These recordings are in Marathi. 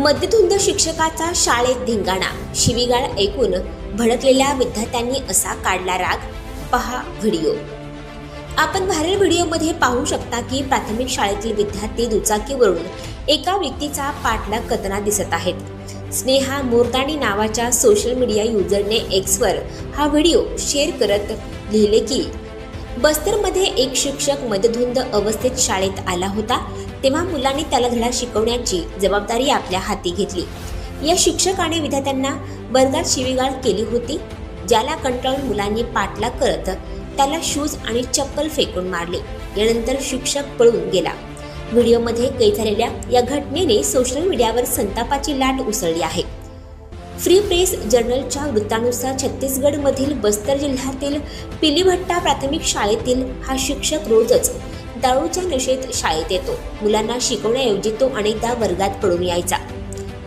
मध्यधुंद शिक्षकाचा शाळेत धिंगाणा. शिवीगाळ ऐकून भडकलेल्या विद्यार्थ्यांनी असा काढला राग. पहा व्हिडिओ. आपण व्हायरल व्हिडिओमध्ये पाहू शकता की प्राथमिक शाळेतील विद्यार्थी दुचाकीवरून एका व्यक्तीचा पाठलाग करताना दिसत आहेत. स्नेहा मोरताणी नावाच्या सोशल मीडिया युजरने एक्सवर हा व्हिडिओ शेअर करत लिहिले की बस्तरमध्ये एक शिक्षक मदधुंद अवस्थेत शाळेत आला होता तेव्हा मुलांनी त्याला धडा शिकवण्याची जबाबदारी आपल्या हाती घेतली. या शिक्षकाने विद्यार्थ्यांना वर्गात शिवीगाळ केली होती ज्याला कंटाळून मुलांनी पाठलाग करत त्याला शूज आणि चप्पल फेकून मारले. यानंतर शिक्षक पळून गेला. व्हिडिओमध्ये कैद झालेल्या या घटनेने सोशल मीडियावर संतापाची लाट उसळली आहे. फ्री प्रेस जर्नलच्या वृत्तानुसार छत्तीसगडमधील बस्तर जिल्ह्यातील पिलीभट्टा प्राथमिक शाळेतील हा शिक्षक रोजच दारूच्या नशेत शाळेत येतो. मुलांना शिकवण्याऐवजी तो अनेकदा वर्गात पडून यायचा.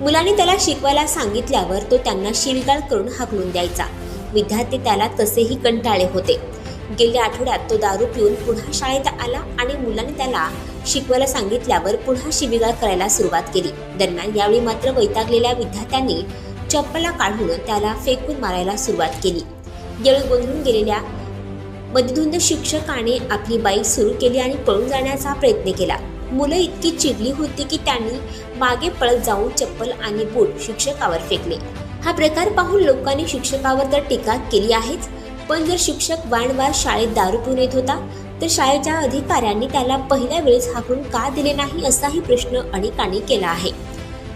मुलांनी त्याला शिकवायला सांगितल्यावर तो त्यांना शिवीगाळ करून हाकलून द्यायचा. विद्यार्थी त्याला तसेही कंटाळे होते. गेल्या आठवड्यात तो दारू पिऊन पुन्हा शाळेत आला आणि मुलांनी त्याला शिकवायला सांगितल्यावर पुन्हा शिवीगाळ करायला सुरुवात केली. दरम्यान यावेळी मात्र वैतागलेल्या विद्यार्थ्यांनी चप्पला काढून त्याला फेकून मारायला सुरुवात केली. यावेळी गोंधळून गेलेल्या मधुधुंद शिक्षकाने आपली बाईक सुरू केली आणि पळून जाण्याचा प्रयत्न केला. मुलं इतकी चिडली होती की त्यांनी मागे पळत जाऊन चप्पल आणि बूट शिक्षकावर फेकले. हा प्रकार पाहून लोकांनी शिक्षकावर तर टीका केली आहेच पण जर शिक्षक वारंवार शाळेत दारू पिऊन येत होता तर शाळेच्या अधिकाऱ्यांनी त्याला पहिल्या वेळेस हाकून का दिले नाही असाही प्रश्न अनेकांनी केला आहे.